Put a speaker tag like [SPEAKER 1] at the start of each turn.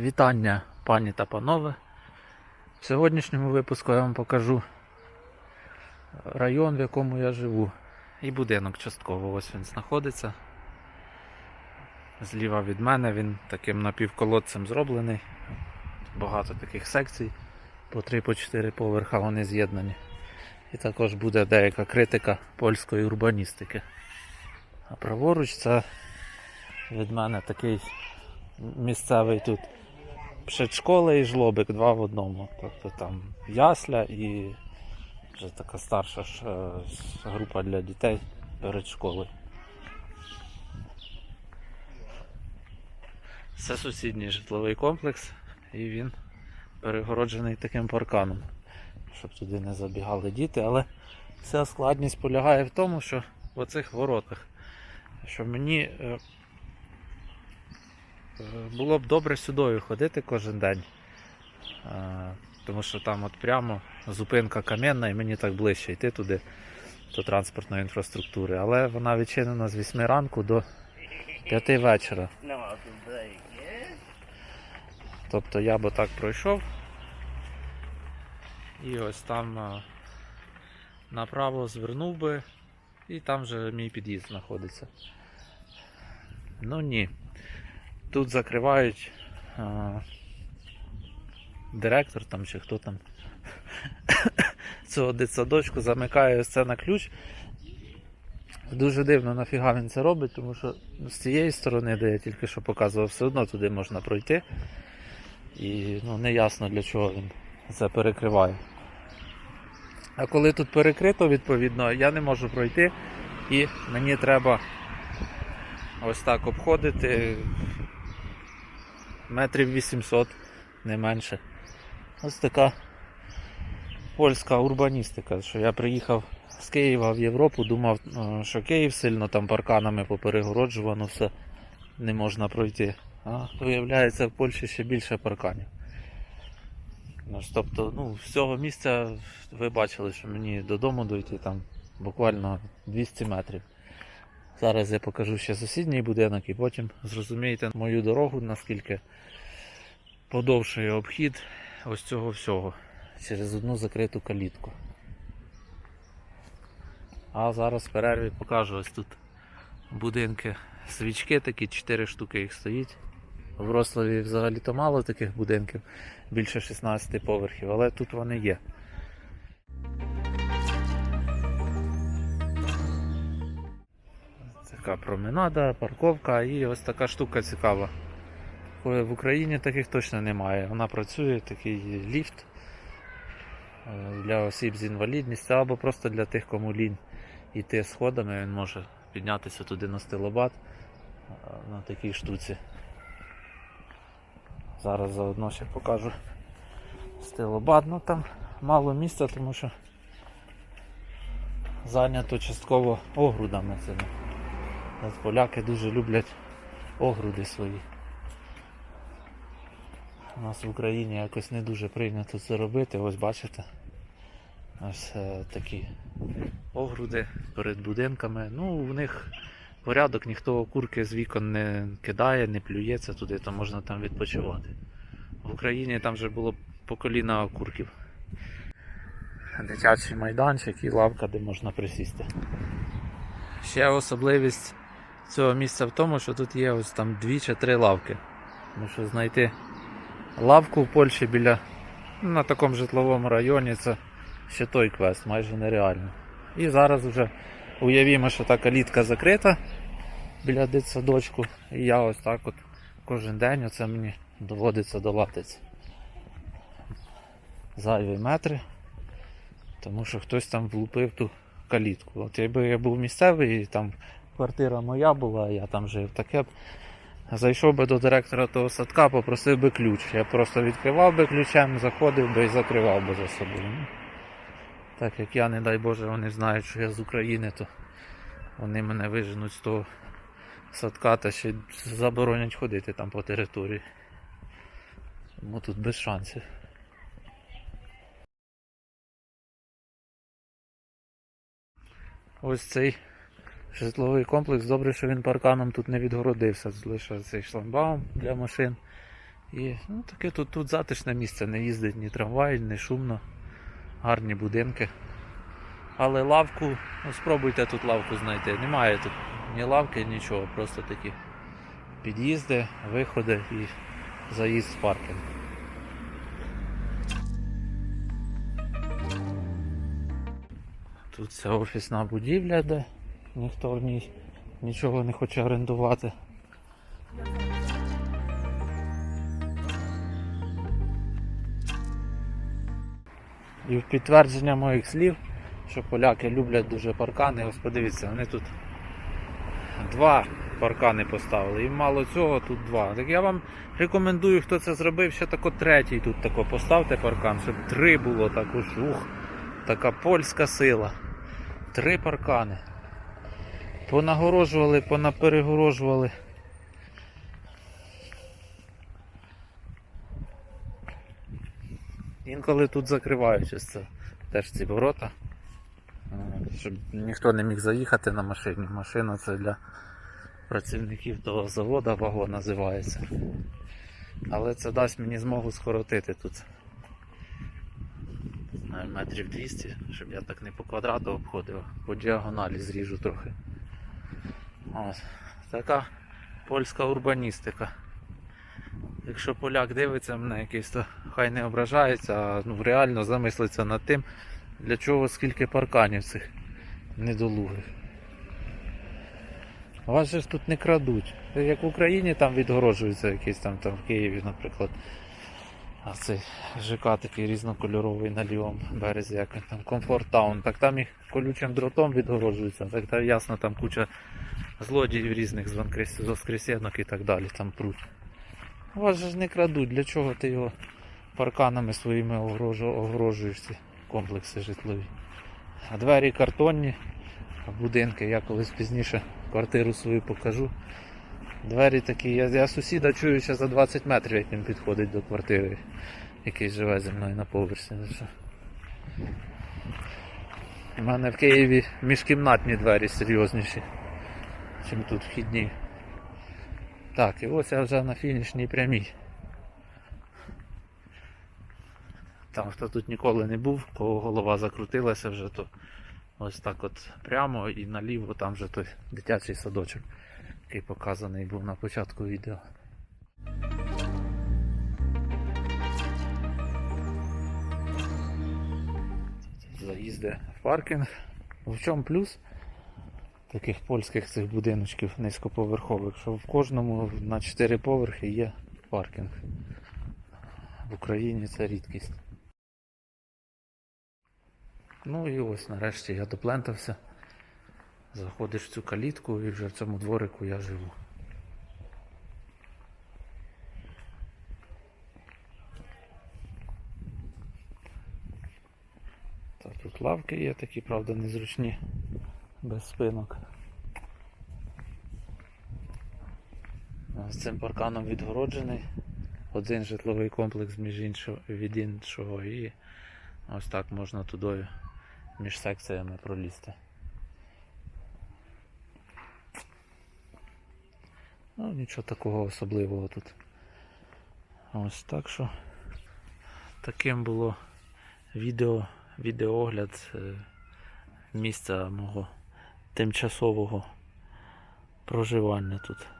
[SPEAKER 1] Вітання, пані та панове. В сьогоднішньому випуску я вам покажу район, в якому я живу. І будинок частково. Ось він знаходиться. Зліва від мене він таким напівколодцем зроблений. Багато таких секцій. По 3-4 поверха вони з'єднані. І також буде деяка критика польської урбаністики. А праворуч це від мене такий місцевий тут предшкола і жлобик два в одному. Тобто там ясля і вже така старша е, група для дітей перед школою. Це сусідній житловий комплекс і він перегороджений таким парканом, щоб туди не забігали діти, але вся складність полягає в тому, що в оцих воротах, що мені Е, Було б добре сюди ходити кожен день. Е, Тому що там от прямо зупинка кам'яна і мені так ближче йти туди до транспортної інфраструктури. Але вона відчинена з 8 ранку до 5 вечора. Тобто я би так пройшов. І ось там е, направо звернув би, і там вже мій під'їзд знаходиться. Ну ні. Тут закривають а, директор там чи хто там цього дитсадочку замикає ось на ключ. Дуже дивно, нафіга він це робить, тому що з цієї сторони, де я тільки що показував, все одно туди можна пройти. І ну, не ясно для чого він це перекриває. А коли тут перекрито, відповідно, я не можу пройти і мені треба ось так обходити метрів 800, не менше. Ось така польська урбаністика, що я приїхав з Києва в Європу, думав, е, що Київ сильно там парканами поперегороджувано, все не можна пройти. А виявляється, в Польщі ще більше парканів. Ну, Тобто, ну, з цього місця ви бачили, що мені додому дойти там буквально 200 метрів. Зараз я покажу ще сусідній будинок і потім зрозумієте мою дорогу, наскільки подовшує обхід ось цього всього через одну закриту калітку. А зараз в перерві покажу ось тут будинки, свічки такі, 4 штуки їх стоїть. В Рославі взагалі-то мало таких будинків, більше 16 поверхів, але тут вони є. Така променада, парковка і ось така штука цікава. В Україні таких точно немає. Вона працює, такий ліфт е, для осіб з інвалідністю або просто для тих, кому лінь йти сходами, він може піднятися туди на стилобат е, на такій штуці. Зараз заодно ще покажу стилобат, ну там мало місця, тому що зайнято частково огрудами цими. От поляки дуже люблять огруди свої. У нас в Україні якось не дуже прийнято це робити. Ось бачите. Ось е, такі огруди перед будинками. Ну, в них порядок, ніхто курки з вікон не кидає, не плюється туди, то можна там відпочивати. В Україні там вже було по коліна окурків. Дитячий майданчик і лавка, де можна присісти. Ще особливість цього місця в тому, що тут є ось там дві чи три лавки. Тому що знайти лавку в Польщі біля ну, на такому житловому районі це ще той квест, майже нереально. І зараз вже уявімо, що та калітка закрита біля дитсадочку. І я ось так от кожен день оце мені доводиться долатися. Зайві метри, тому що хтось там влупив ту калітку. От якби я був місцевий і там квартира моя була, я там жив, таке б зайшов би до директора того садка, попросив би ключ. Я просто відкривав би ключем, заходив би і закривав би за собою. Ну, Так як я, не дай Боже, вони знають, що я з України, то вони мене виженуть з того садка та ще заборонять ходити там по території. Тому тут без шансів. Ось цей житловий комплекс. Добре, що він парканом тут не відгородився. Лише цей шламбаум для машин І ну, таке тут, тут затишне місце, не їздить ні трамвай, ні шумно, гарні будинки. Але лавку, ну спробуйте тут лавку знайти. Немає тут ні лавки, нічого, просто такі під'їзди, виходи і заїзд в паркінг. Тут ця офісна будівля, де ніхто в ній нічого не хоче орендувати. І в підтвердження моїх слів, що поляки люблять дуже паркани, ось подивіться, вони тут два паркани поставили. І мало цього, тут два. Так я вам рекомендую, хто це зробив, ще тако третій тут тако поставте паркан, щоб три було також. Ух, така польська сила. Три паркани. Понагорожували, понаперегорожували. Інколи тут закривають теж ці ворота. Щоб ніхто не міг заїхати на машині. Машина це для працівників того заводу, вагон називається. Але це дасть мені змогу скоротити тут. Метрів 200, щоб я так не по квадрату обходив, по діагоналі зріжу трохи. Ось. Така польська урбаністика. Якщо поляк дивиться мене якийсь, то хай не ображається, а ну, реально замислиться над тим, для чого скільки парканів цих недолугих. Вас же ж тут не крадуть. Як в Україні там відгороджуються якісь там, там в Києві, наприклад. А цей ЖК такий різнокольоровий на лівому березі, як там Комфорт Таун, так там їх колючим дротом відгороджуються. Так там ясно, там куча злодіїв різних з Воскресенок і так далі там пруть. Вас же ж не крадуть, для чого ти його парканами своїми огрожу- огорожуєш ці комплекси житлові. А двері картонні, а будинки, я колись пізніше квартиру свою покажу. Двері такі, я, я сусіда чую ще за 20 метрів, як він підходить до квартири, який живе зі мною на поверсі. Ну. У мене в Києві міжкімнатні двері серйозніші, ніж тут вхідні. Так, і ось я вже на фінішній прямій. Там, хто тут ніколи не був, кого голова закрутилася вже, то ось так от прямо і наліво там вже той дитячий садочок, який показаний був на початку відео. Заїзди в паркінг. В чому плюс таких польських цих будиночків низькоповерхових, що в кожному на 4 поверхи є паркінг. В Україні це рідкість. Ну і ось нарешті я доплентався. Заходиш в цю калітку і вже в цьому дворику я живу. Так, тут лавки є такі, правда, незручні, без спинок. З цим парканом відгороджений. Один житловий комплекс між іншого, від іншого і ось так можна туди між секціями пролізти. Ну, нічого такого особливого тут. Ось так що таким було відео, відеоогляд е, місця мого тимчасового проживання тут.